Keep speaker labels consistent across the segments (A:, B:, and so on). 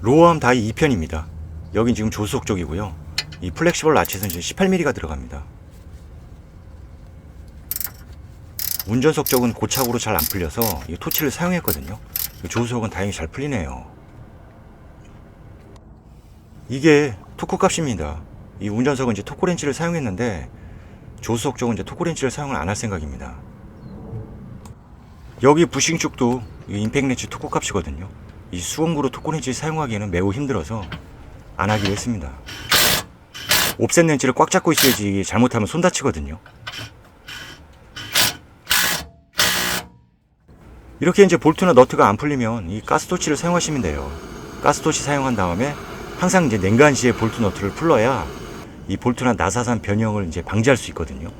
A: 로어암 다이 2편입니다. 여긴 지금 조수석 쪽이고요. 이 플렉시블 라치는 이제 18mm가 들어갑니다. 운전석 쪽은 고착으로 잘 안 풀려서 이 토치를 사용했거든요. 이 조수석은 다행히 잘 풀리네요. 이게 토크 값입니다. 이 운전석은 이제 토크 렌치를 사용했는데 조수석 쪽은 이제 토크 렌치를 사용을 안 할 생각입니다. 여기 부싱 쪽도 이 임팩렌치 토크 값이거든요. 이 수원구로 토크렌치 사용하기에는 매우 힘들어서 안 하기로 했습니다. 옵셋 렌치를 꽉 잡고 있어야지 잘못하면 손 다치거든요. 이렇게 이제 볼트나 너트가 안 풀리면 이 가스토치를 사용하시면 돼요. 가스토치 사용한 다음에 항상 이제 냉간 시에 볼트 너트를 풀러야 이 볼트나 나사산 변형을 이제 방지할 수 있거든요.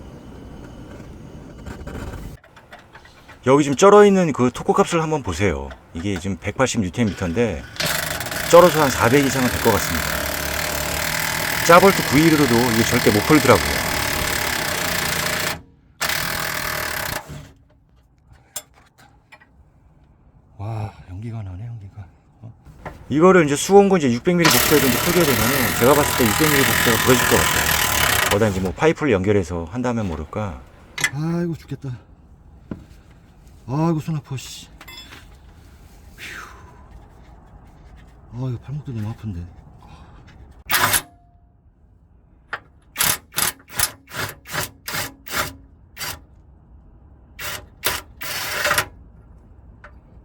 A: 여기 지금 쩔어 있는 그 토크 값을 한번 보세요. 이게 지금 180Nm인데 쩔어서 한 400 이상은 될 것 같습니다. 짜볼트 911로도 이게 절대 못 풀더라고요. 와 연기가 나네 연기가. 어? 이거를 이제 수온고 이제 600mm 복사해서 이제 풀게 되면은 제가 봤을 때 600mm 복사가 부러질 것 같아요. 거기다 이제 뭐 파이프를 연결해서 한다면 모를까.
B: 아이고 죽겠다. 아이고 손 아파 씨. 휴. 아 이거 팔목도 너무 아픈데.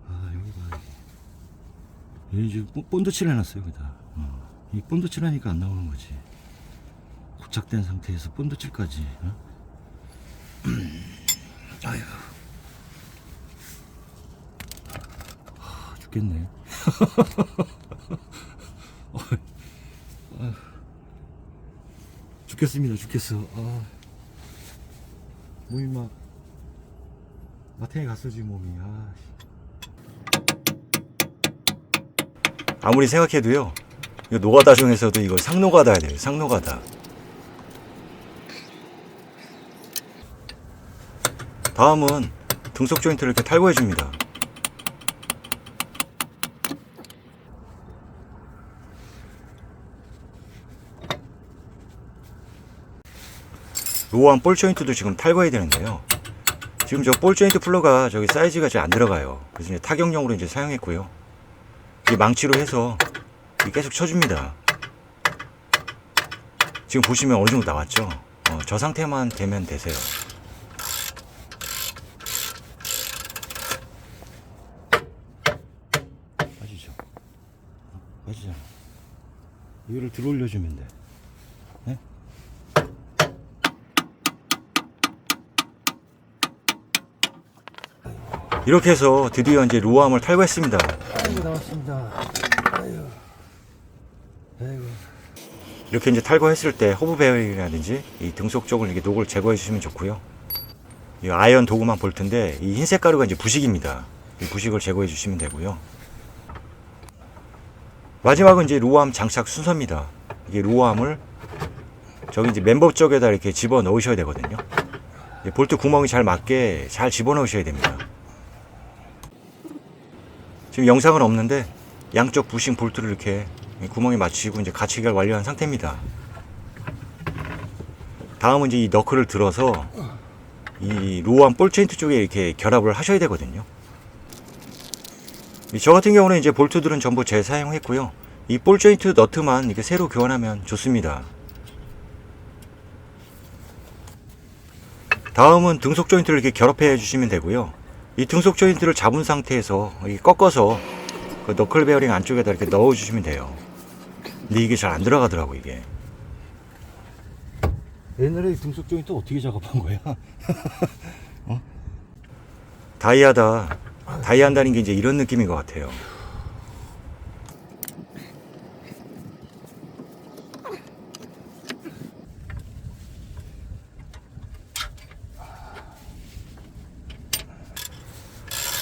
B: 아 여기 봐. 여기 지금 본- 본드칠 해놨어요 여기다. 어. 이 본드칠 하니까 안 나오는 거지. 고착된 상태에서 본드칠까지. 어? 아휴. 죽겠네. 아휴. 죽겠습니다, 죽겠어. 아. 몸이 막, 마탱이 갔어, 지금 몸이. 아, 씨.
A: 아무리 생각해도요. 이거 노가다 중에서도 이걸 상노가다 해야 돼요. 상노가다. 다음은 등속 조인트를 이렇게 탈거해 줍니다. 로어한 볼 조인트도 지금 탈거해야 되는데요. 지금 저 볼 조인트 플러가 저기 사이즈가 잘 안 들어가요. 그래서 이제 타격용으로 이제 사용했고요. 이 망치로 해서 계속 쳐줍니다. 지금 보시면 어느 정도 나왔죠? 어, 저 상태만 되면 되세요.
B: 빠지죠. 빠지잖아. 이거를 들어 올려주면 돼.
A: 이렇게 해서 드디어 이제 로어함을 탈거했습니다.
B: 아이고, 나왔습니다. 아이고. 아이고.
A: 이렇게 이제 탈거했을 때 허브 베어링이라든지 이 등속 쪽을 이렇게 녹을 제거해 주시면 좋고요. 이 아이언 도구만 볼텐데 이 흰색 가루가 이제 부식입니다. 이 부식을 제거해 주시면 되고요. 마지막은 이제 로어함 장착 순서입니다. 이게 로어함을 저기 이제 멤버 쪽에다 이렇게 집어 넣으셔야 되거든요. 이 볼트 구멍이 잘 맞게 잘 집어 넣으셔야 됩니다. 지금 영상은 없는데 양쪽 부싱 볼트를 이렇게 구멍에 맞추시고 이제 가치기가 완료한 상태입니다. 다음은 이제 이 너클을 들어서 이 로우암 볼 조인트 쪽에 이렇게 결합을 하셔야 되거든요. 이저 같은 경우는 이제 볼트들은 전부 재사용했고요. 이 볼 조인트 너트만 이렇게 새로 교환하면 좋습니다. 다음은 등속 조인트를 이렇게 결합해 주시면 되고요. 이 등속 조인트를 잡은 상태에서 이 꺾어서 그 너클 베어링 안쪽에다 이렇게 넣어 주시면 돼요. 근데 이게 잘 안 들어가더라고 이게.
B: 옛날에 등속 조인트 어떻게 작업한 거야?
A: 다이아다. 다이 한다는 게 이제 이런 느낌인 것 같아요.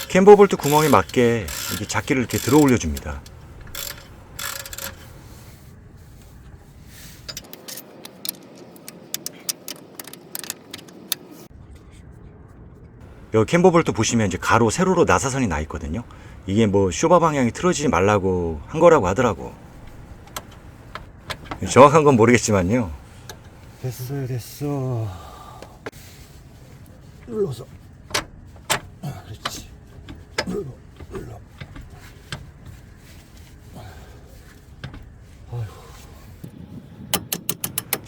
A: 캠버 볼트 구멍에 맞게 이렇게 작기를 이렇게 들어 올려 줍니다. 여기 캠버 볼트 보시면 이제 가로 세로로 나사선이 나 있거든요. 이게 뭐 쇼바 방향이 틀어지지 말라고 한 거라고 하더라고. 정확한 건 모르겠지만요.
B: 됐어요 됐어 눌러서 아, 그렇지 눌러 눌러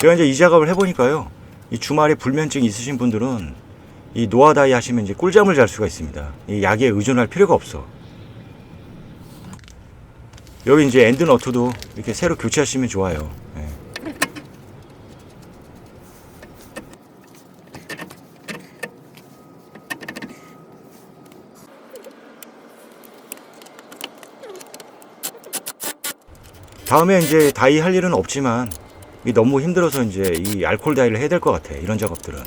A: 제가 이제 이 작업을 해보니까요. 이 주말에 불면증 있으신 분들은 이 노아다이 하시면 이제 꿀잠을 잘 수가 있습니다. 이 약에 의존할 필요가 없어. 여기 이제 엔드 너트도 이렇게 새로 교체하시면 좋아요. 예. 다음에 이제 다이 할 일은 없지만 이 너무 힘들어서 이제 이 알콜 다이를 해야 될 것 같아. 이런 작업들은.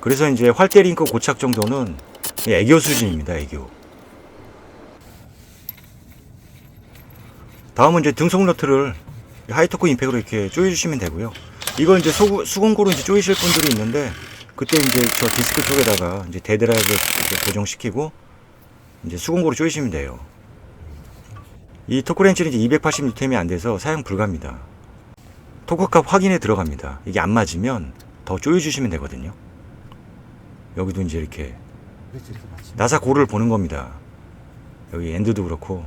A: 그래서 이제 활대 링크 고착 정도는 이 애교 수준입니다. 애교. 다음은 이제 등속 너트를 하이토크 임팩으로 이렇게 조여주시면 되고요. 이걸 이제 소, 수공구로 이제 조이실 분들이 있는데 그때 이제 저 디스크 쪽에다가 이제 데드라이브 고정시키고 이제 수공구로 조이시면 돼요. 이 토크렌치는 이제 280N이 안 돼서 사용 불가입니다. 토크값 확인에 들어갑니다. 이게 안 맞으면 더 조여주시면 되거든요. 여기도 이제 이렇게 나사 고를 보는 겁니다. 여기 엔드도 그렇고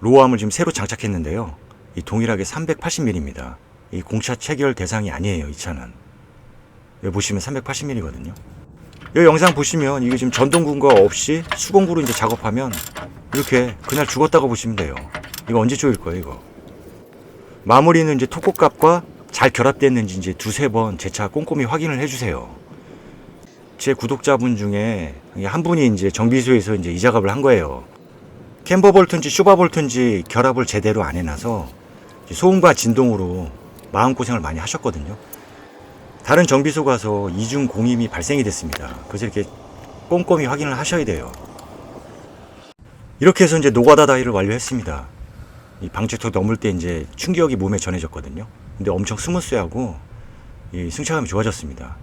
A: 로어암을 지금 새로 장착했는데요. 이 동일하게 380mm입니다. 이 공차 체결 대상이 아니에요. 이 차는 여기 보시면 380mm거든요. 이 영상 보시면 이게 지금 전동군가 없이 수공구로 이제 작업하면 이렇게 그날 죽었다고 보시면 돼요. 이거 언제 조일 거예요, 이거? 마무리는 이제 토코값과 잘 결합됐는지 이제 두세 번제차 꼼꼼히 확인을 해주세요. 제 구독자분 중에 한 분이 이제 정비소에서 이제 이 작업을 한 거예요. 캠버 볼트인지 쇼바 볼트인지 결합을 제대로 안 해놔서 소음과 진동으로 마음고생을 많이 하셨거든요. 다른 정비소 가서 이중 공임이 발생이 됐습니다. 그래서 이렇게 꼼꼼히 확인을 하셔야 돼요. 이렇게 해서 이제 노가다 다이를 완료했습니다. 이 방지턱 넘을 때 이제 충격이 몸에 전해졌거든요. 근데 엄청 스무스하고 이 승차감이 좋아졌습니다.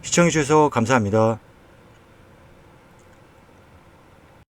A: 시청해주셔서 감사합니다.